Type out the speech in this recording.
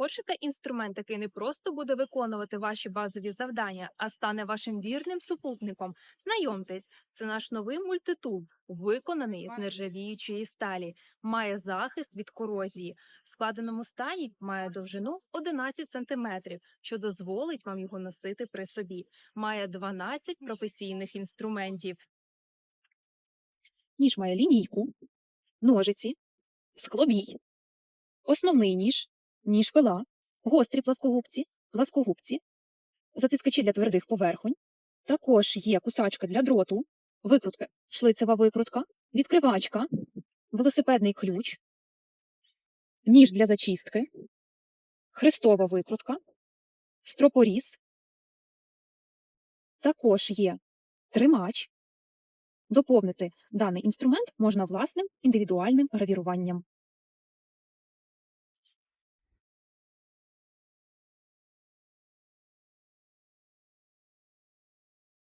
Хочете інструмент, який не просто буде виконувати ваші базові завдання, а стане вашим вірним супутником? Знайомтесь, це наш новий мультитул, виконаний з нержавіючої сталі, має захист від корозії. В складеному стані має довжину 11 см, що дозволить вам його носити при собі. Має 12 професійних інструментів. Ніж має лінійку, ножиці, склобій, основний ніж, ніж пила, гострі пласкогубці, пласкогубці, затискачі для твердих поверхонь. Також є кусачка для дроту, викрутка, шлицева викрутка, відкривачка, велосипедний ключ, ніж для зачистки, хрестова викрутка, стропоріз. Також є тримач. Доповнити даний інструмент можна власним індивідуальним гравіруванням.